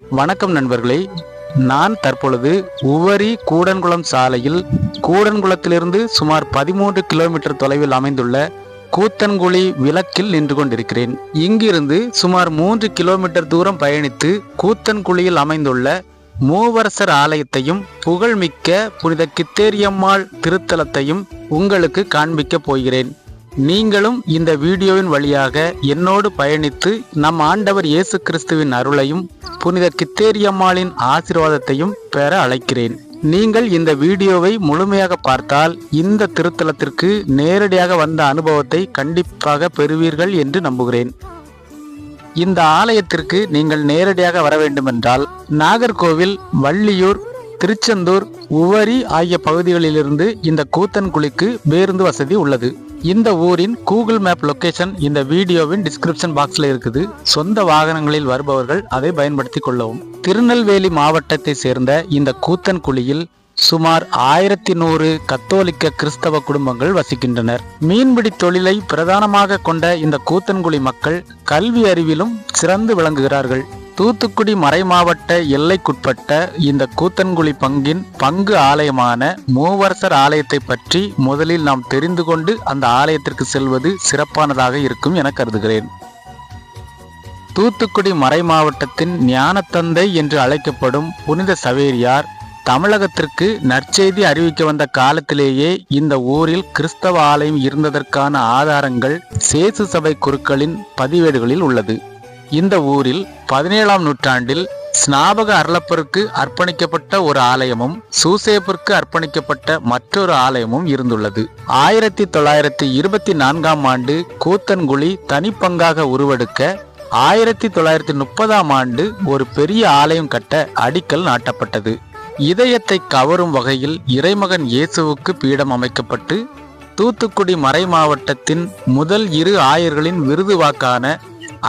வணக்கம் நண்பர்களே. நான் தற்பொழுது உவரி கூடன்குளம் சாலையில் கூடன்குளத்திலிருந்து சுமார் பதிமூன்று கிலோமீட்டர் தொலைவில் அமைந்துள்ள கூத்தன்குழி விளக்கில் நின்று கொண்டிருக்கிறேன். இங்கிருந்து சுமார் மூன்று கிலோமீட்டர் தூரம் பயணித்து கூத்தன்குழியில் அமைந்துள்ள மூவரசர் ஆலயத்தையும் புகழ்மிக்க புனித கித்தேரியம்மாள் திருத்தலத்தையும் உங்களுக்கு காண்பிக்கப் போகிறேன். நீங்களும் இந்த வீடியோவின் வழியாக என்னோடு பயணித்து நம் ஆண்டவர் இயேசு கிறிஸ்துவின் அருளையும் புனித கித்தேரியம்மாளின் ஆசீர்வாதத்தையும் பெற அழைக்கிறேன். நீங்கள் இந்த வீடியோவை முழுமையாக பார்த்தால் இந்த திருத்தலத்திற்கு நேரடியாக வந்த அனுபவத்தை கண்டிப்பாக பெறுவீர்கள் என்று நம்புகிறேன். இந்த ஆலயத்திற்கு நீங்கள் நேரடியாக வர வேண்டுமென்றால் நாகர்கோவில் வள்ளியூர் திருச்செந்தூர் உவரி ஆகிய பகுதிகளிலிருந்து இந்த கூத்தன்குழிக்கு பேருந்து வசதி உள்ளது. இந்த ஊரின் கூகுள் மேப் லொக்கேஷன் இந்த வீடியோவின் டிஸ்கிரிப்ஷன் பாக்ஸில் இருக்குது. சொந்த வாகனங்களில் வருபவர்கள் அதை பயன்படுத்திக் கொள்ளவும். திருநெல்வேலி மாவட்டத்தை சேர்ந்த இந்த கூத்தன்குழியில் சுமார் ஆயிரத்தி நூறு கத்தோலிக்க கிறிஸ்தவ குடும்பங்கள் வசிக்கின்றனர். மீன்பிடி தொழிலை பிரதானமாக கொண்ட இந்த கூத்தன்குழி மக்கள் கல்வி அறிவிலும் சிறந்து விளங்குகிறார்கள். தூத்துக்குடி மறைமாவட்ட எல்லைக்குட்பட்ட இந்த கூத்தன்குழி பங்கின் பங்கு ஆலயமான மூவரசர் ஆலயத்தை பற்றி முதலில் நாம் தெரிந்து கொண்டு அந்த ஆலயத்திற்கு செல்வது சிறப்பானதாக இருக்கும் என கருதுகிறேன். தூத்துக்குடி மறைமாவட்டத்தின் ஞானத்தந்தை என்று அழைக்கப்படும் புனித சவேரியார் தமிழகத்திற்கு நற்செய்தி அறிவிக்க வந்த காலத்திலேயே இந்த ஊரில் கிறிஸ்தவ ஆலயம் இருந்ததற்கான ஆதாரங்கள் சேசு சபை குருக்களின் பதிவேடுகளில் உள்ளது. இந்த ஊரில் பதினேழாம் நூற்றாண்டில் ஸ்நாபக அருளப்பருக்கு அர்ப்பணிக்கப்பட்ட ஒரு ஆலயமும் சூசேப்பிற்கு அர்ப்பணிக்கப்பட்ட மற்றொரு ஆலயமும் இருந்துள்ளது. ஆயிரத்தி தொள்ளாயிரத்தி இருபத்தி நான்காம் ஆண்டு கூத்தன்குழி தனிப்பங்காக உருவெடுக்க ஆயிரத்தி தொள்ளாயிரத்தி முப்பதாம் ஆண்டு ஒரு பெரிய ஆலயம் கட்ட அடிக்கல் நாட்டப்பட்டது. இதயத்தை கவரும் வகையில் இறைமகன் இயேசுவுக்கு பீடம் அமைக்கப்பட்டு தூத்துக்குடி மறை மாவட்டத்தின் முதல் இரு ஆயர்களின் விருது வாக்கான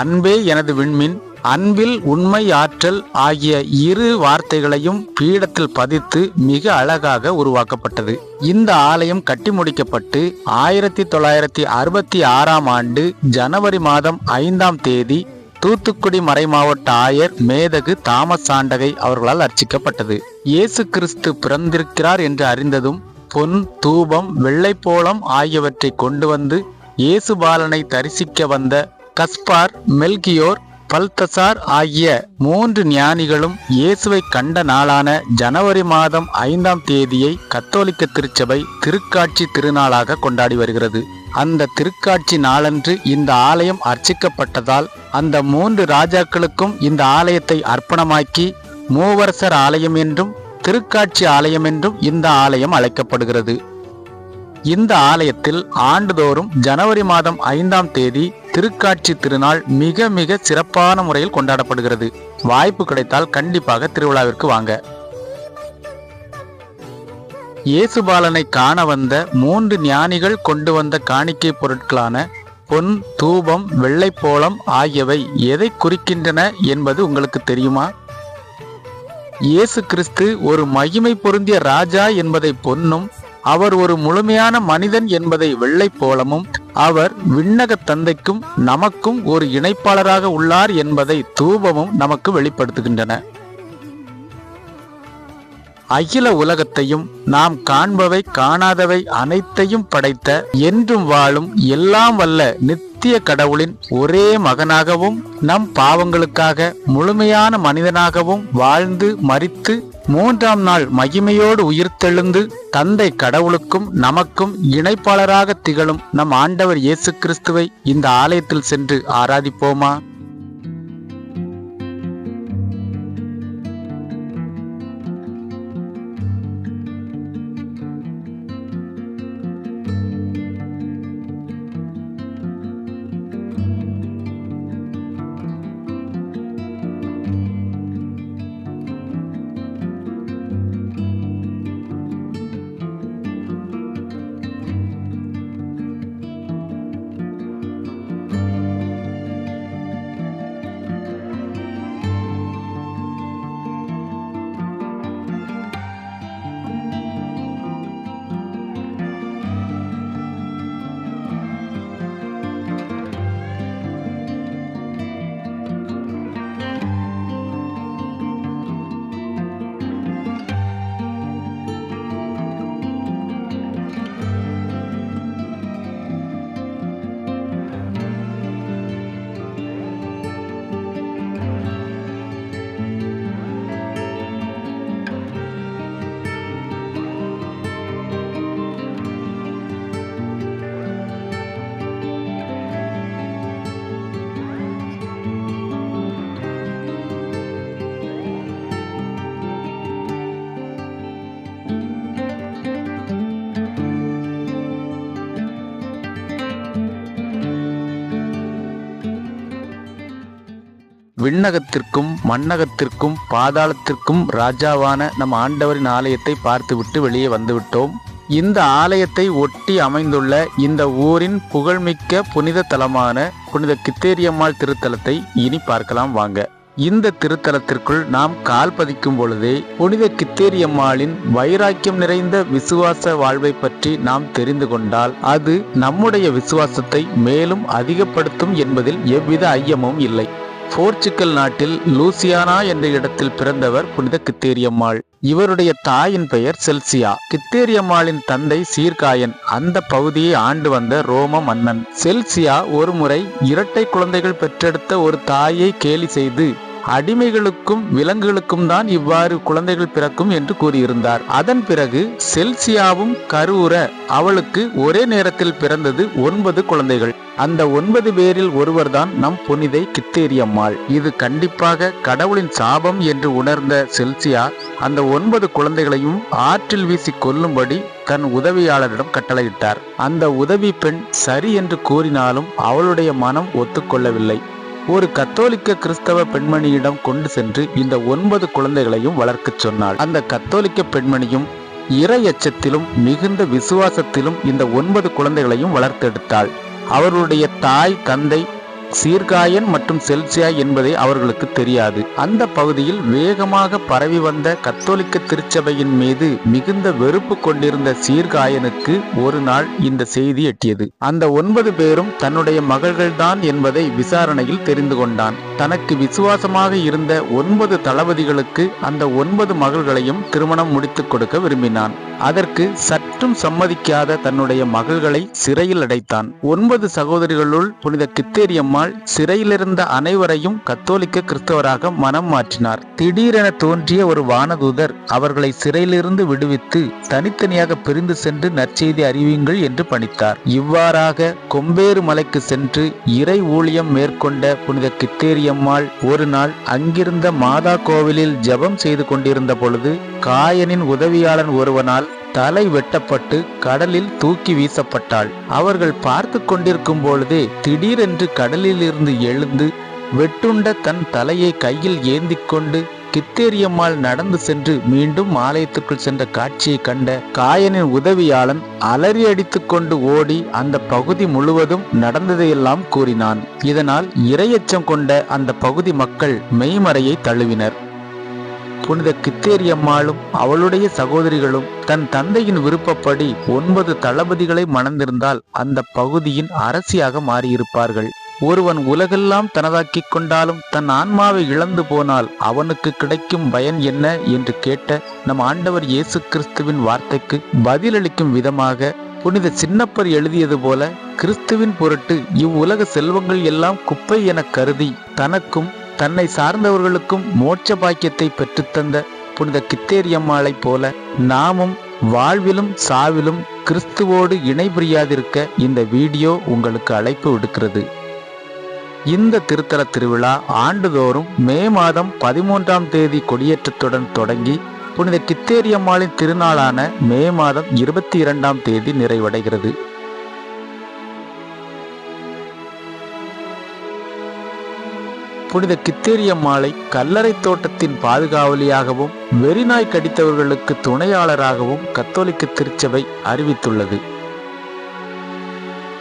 அன்பே எனது விண்மீன் அன்பில் உண்மை ஆற்றல் ஆகிய இரு வார்த்தைகளையும் பீடத்தில் பதித்து மிக அழகாக உருவாக்கப்பட்டது. இந்த ஆலயம் கட்டி முடிக்கப்பட்டு ஆயிரத்தி தொள்ளாயிரத்தி அறுபத்தி ஆறாம் ஆண்டு ஜனவரி மாதம் ஐந்தாம் தேதி தூத்துக்குடி மறைமாவட்ட ஆயர் மேதகு தாமஸ் சாண்டகை அவர்களால் அர்ச்சிக்கப்பட்டது. இயேசு கிறிஸ்து பிறந்திருக்கிறார் என்று அறிந்ததும் பொன் தூபம் வெள்ளைப்போளம் ஆகியவற்றை கொண்டு வந்து இயேசு பாலனை தரிசிக்க வந்த கஸ்பார் மெல்கியோர் பல்தசார் ஆகிய மூன்று ஞானிகளும் இயேசுவை கண்ட நாளான ஜனவரி மாதம் ஐந்தாம் தேதியை கத்தோலிக்க திருச்சபை திருக்காட்சி திருநாளாக கொண்டாடி வருகிறது. அந்த திருக்காட்சி நாளன்று இந்த ஆலயம் அர்ச்சிக்கப்பட்டதால் அந்த மூன்று ராஜாக்களுக்கும் இந்த ஆலயத்தை அர்ப்பணமாக்கி மூவரசர் ஆலயம் என்றும் திருக்காட்சி ஆலயம் என்றும் இந்த ஆலயம் அழைக்கப்படுகிறது. இந்த ஆலயத்தில் ஆண்டுதோறும் ஜனவரி மாதம் ஐந்தாம் தேதி திருக்காட்சி திருநாள் மிக மிக சிறப்பான முறையில் கொண்டாடப்படுகிறது. வாய்ப்பு கிடைத்தால் கண்டிப்பாக திருவிழாவிற்கு வாங்க. இயேசுபாலனை காண வந்த மூன்று ஞானிகள் கொண்டு வந்த காணிக்கை பொருட்களான பொன் தூபம் வெள்ளைப்போளம் ஆகியவை எதை குறிக்கின்றன என்பது உங்களுக்கு தெரியுமா? இயேசு கிறிஸ்து ஒரு மகிமை பொருந்திய ராஜா என்பதை பொன்னும் அவர் ஒரு முழுமையான மனிதன் என்பதை வெள்ளைப்போளமும் போலமும் அவர் விண்ணக தந்தைக்கும் நமக்கும் ஒரு இணைப்பாளராக உள்ளார் என்பதை தூபமும் நமக்கு வெளிப்படுத்துகின்றன. அகில உலகத்தையும் நாம் காண்பவை காணாதவை அனைத்தையும் படைத்த என்றும் வாழும் எல்லாம் வல்ல நித்திய கடவுளின் ஒரே மகனாகவும் நம் பாவங்களுக்காக முழுமையான மனிதனாகவும் வாழ்ந்து மறித்து மூன்றாம் நாள் மகிமையோடு உயிர்த்தெழுந்து தந்தை கடவுளுக்கும் நமக்கும் இணைப்பாளராக திகழும் நம் ஆண்டவர் இயேசு கிறிஸ்துவை இந்த ஆலயத்தில் சென்று ஆராதிப்போமா? விண்ணகத்திற்கும் மண்ணகத்திற்கும் பாதாளத்திற்கும் ராஜாவான நம் ஆண்டவரின் ஆலயத்தை பார்த்துவிட்டு வெளியே வந்துவிட்டோம். இந்த ஆலயத்தை ஒட்டி அமைந்துள்ள இந்த ஊரின் புகழ்மிக்க புனித தலமான புனித கித்தேரியம்மாள் திருத்தலத்தை இனி பார்க்கலாம் வாங்க. இந்த திருத்தலத்திற்குள் நாம் கால் பதிக்கும் பொழுதே புனித கித்தேரியம்மாளின் வைராக்கியம் நிறைந்த விசுவாச வாழ்வை பற்றி நாம் தெரிந்து கொண்டால் அது நம்முடைய விசுவாசத்தை மேலும் அதிகப்படுத்தும் என்பதில் எவ்வித ஐயமும் இல்லை. போர்ச்சுகல் நாட்டில் லூசியானா என்ற இடத்தில் பிறந்தவர் புனித கித்தேரியம்மாள். இவருடைய தாயின் பெயர் செல்சியா. கித்தேரியம்மாளின் தந்தை சீர்காயன். அந்த பகுதியை ஆண்டு வந்த ரோம மன்னன். செல்சியா ஒருமுறை இரட்டை குழந்தைகள் பெற்றெடுத்த ஒரு தாயை கேலி செய்து அடிமைகளுக்கும் விலங்குகளுக்கும் தான் இவ்வாறு குழந்தைகள் பிறக்கும் என்று கூறியிருந்தார். அதன் பிறகு செல்சியாவும் கருவுற அவளுக்கு ஒரே நேரத்தில் பிறந்தது ஒன்பது குழந்தைகள். அந்த ஒன்பது பேரில் ஒருவர்தான் நம் புனிதை கித்தேரியம்மாள். இது கண்டிப்பாக கடவுளின் சாபம் என்று உணர்ந்த செல்சியா அந்த ஒன்பது குழந்தைகளையும் ஆற்றில் வீசி கொல்லும்படி தன் உதவியாளரிடம் கட்டளையிட்டார். அந்த உதவி பெண் சரி என்று கூறினாலும் அவளுடைய மனம் ஒத்துக்கொள்ளவில்லை. ஒரு கத்தோலிக்க கிறிஸ்தவ பெண்மணியிடம் கொண்டு சென்று இந்த ஒன்பது குழந்தைகளையும் வளர்க்கச் சொன்னாள். அந்த கத்தோலிக்க பெண்மணியும் இறை அச்சத்திலும் மிகுந்த விசுவாசத்திலும் இந்த ஒன்பது குழந்தைகளையும் வளர்த்தெடுத்தாள். அவர்களுடைய தாய் தந்தை சீர்காயன் மற்றும் செல்சியா என்பதை அவர்களுக்கு தெரியாது. அந்த பகுதியில் வேகமாக பரவி வந்த கத்தோலிக்க திருச்சபையின் மீது மிகுந்த வெறுப்பு கொண்டிருந்த சீர்காயனுக்கு ஒரு நாள் இந்த செய்தி எட்டியது. அந்த ஒன்பது பேரும் தன்னுடைய மகள்கள்தான் என்பதை விசாரணையில் தெரிந்து கொண்டான். தனக்கு விசுவாசமாக இருந்த ஒன்பது தளபதிகளுக்கு அந்த ஒன்பது மகள்களையும் திருமணம் முடித்துக் கொடுக்க விரும்பினான். அதற்கு சற்றும் சம்மதிக்காத தன்னுடைய மகள்களை சிறையில் அடைத்தான். ஒன்பது சகோதரிகளுள் புனித கித்தேரியம்மாள் சிறையிலிருந்த அனைவரையும் கத்தோலிக்க கிறிஸ்தவராக மனம் மாற்றினார். திடீரென தோன்றிய ஒரு வானதூதர் அவர்களை சிறையிலிருந்து விடுவித்து தனித்தனியாக பிரிந்து சென்று நற்செய்தி அறிவியுங்கள் என்று பணித்தார். இவ்வாறாக கொம்பேறு மலைக்கு சென்று இறை ஊழியம் மேற்கொண்ட புனித கித்தேரியம்மாள் ஒரு நாள் அங்கிருந்த மாதா கோவிலில் ஜபம் செய்து கொண்டிருந்த பொழுது காயனின் உதவியாளன் ஒருவனால் தலை வெட்டப்பட்டு கடலில் தூக்கி வீசப்பட்டாள். அவர்கள் பார்த்து கொண்டிருக்கும் பொழுதே திடீரென்று கடலிலிருந்து எழுந்து வெட்டுண்ட தன் தலையை கையில் ஏந்தி கொண்டு கித்தேரியம்மாள் நடந்து சென்று மீண்டும் ஆலயத்திற்குள் சென்ற காட்சியை கண்ட காயனின் உதவியாளன் அலறி அடித்து கொண்டு ஓடி அந்த பகுதி முழுவதும் நடந்ததையெல்லாம் கூறினான். இதனால் இரையச்சம் கொண்ட அந்த பகுதி மக்கள் மெய்மறையை தழுவினர். புனித கித்தேரியம்மாளும் அவளுடைய சகோதரிகளும் தன் தந்தையின் விருப்பப்படி ஒன்பது தளபதிகளை மணந்திருந்தால் அந்த பகுதியின் அரசியாக மாறியிருப்பார்கள். ஒருவன் உலகெல்லாம் தனதாக்கிக் கொண்டாலும் தன் ஆன்மாவை இழந்து போனால் அவனுக்கு கிடைக்கும் பயன் என்ன என்று கேட்ட நம் ஆண்டவர் இயேசு கிறிஸ்துவின் வார்த்தைக்கு பதிலளிக்கும் விதமாக புனித சின்னப்பர் எழுதியது போல கிறிஸ்துவின் பொருட்டு இவ்வுலக செல்வங்கள் எல்லாம் குப்பை என கருதி தனக்கும் தன்னை சார்ந்தவர்களுக்கும் மோட்ச பாக்கியத்தை பெற்றுத்தந்த புனித கித்தேரியம்மாளைப் போல நாமும் வாழ்விலும் சாவிலும் கிறிஸ்துவோடு இணை புரியாதிருக்க இந்த வீடியோ உங்களுக்கு அழைப்பு விடுக்கிறது. இந்த திருத்தல திருவிழா ஆண்டுதோறும் மே மாதம் பதிமூன்றாம் தேதி கொடியேற்றத்துடன் தொடங்கி புனித கித்தேரியம்மாளின் திருநாளான மே மாதம் இருபத்தி இரண்டாம் தேதி நிறைவடைகிறது. புனித கித்தேரியம்மாளை கல்லறை தோட்டத்தின் பாதுகாவலியாகவும் வெறிநாய் கடித்தவர்களுக்கு துணையாளராகவும் கத்தோலிக்க திருச்சபை அறிவித்துள்ளது.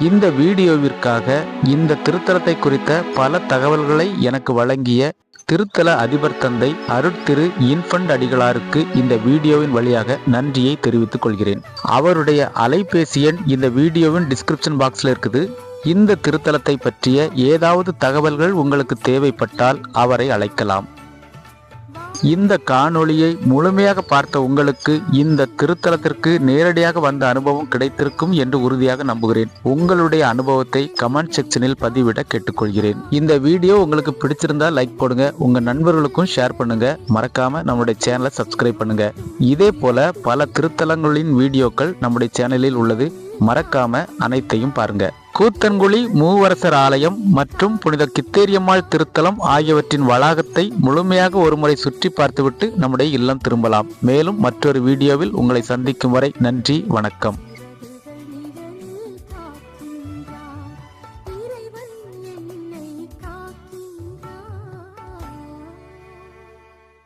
இந்த வீடியோவிற்காக இந்த திருத்தலத்தை குறித்த பல தகவல்களை எனக்கு வழங்கிய திருத்தல அதிபர் தந்தை அருட்திரு இன்ஃபண்ட் அடிகளாருக்கு இந்த வீடியோவின் வழியாக நன்றியை தெரிவித்துக் கொள்கிறேன். அவருடைய அலைபேசி எண் இந்த வீடியோவின் டிஸ்கிரிப்ஷன் பாக்ஸில் இருக்குது. இந்த திருத்தலத்தை பற்றிய ஏதாவது தகவல்கள் உங்களுக்கு தேவைப்பட்டால் அவரை அழைக்கலாம். இந்த காணொளியை முழுமையாக பார்த்த உங்களுக்கு இந்த திருத்தலத்திற்கு நேரடியாக வந்த அனுபவம் கிடைத்திருக்கும் என்று உறுதியாக நம்புகிறேன். உங்களுடைய அனுபவத்தை கமெண்ட் செக்ஷனில் பதிவிட கேட்டுக்கொள்கிறேன். இந்த வீடியோ உங்களுக்கு பிடிச்சிருந்தா லைக் போடுங்க உங்க நண்பர்களுக்கும் ஷேர் பண்ணுங்க மறக்காம நம்முடைய சேனலை சப்ஸ்கிரைப் பண்ணுங்க. இதே போல பல திருத்தலங்களின் வீடியோக்கள் நம்முடைய சேனலில் உள்ளது. மறக்காம அனைத்தையும் பாருங்க. கூத்தன்குழி மூவரசர் ஆலயம் மற்றும் புனித கித்தேரியம்மாள் திருத்தலம் ஆகியவற்றின் வளாகத்தை முழுமையாக ஒருமுறை சுற்றி பார்த்துவிட்டு நம்முடைய இல்லம் திரும்பலாம். மேலும் மற்றொரு வீடியோவில் உங்களை சந்திக்கும் வரை நன்றி வணக்கம்.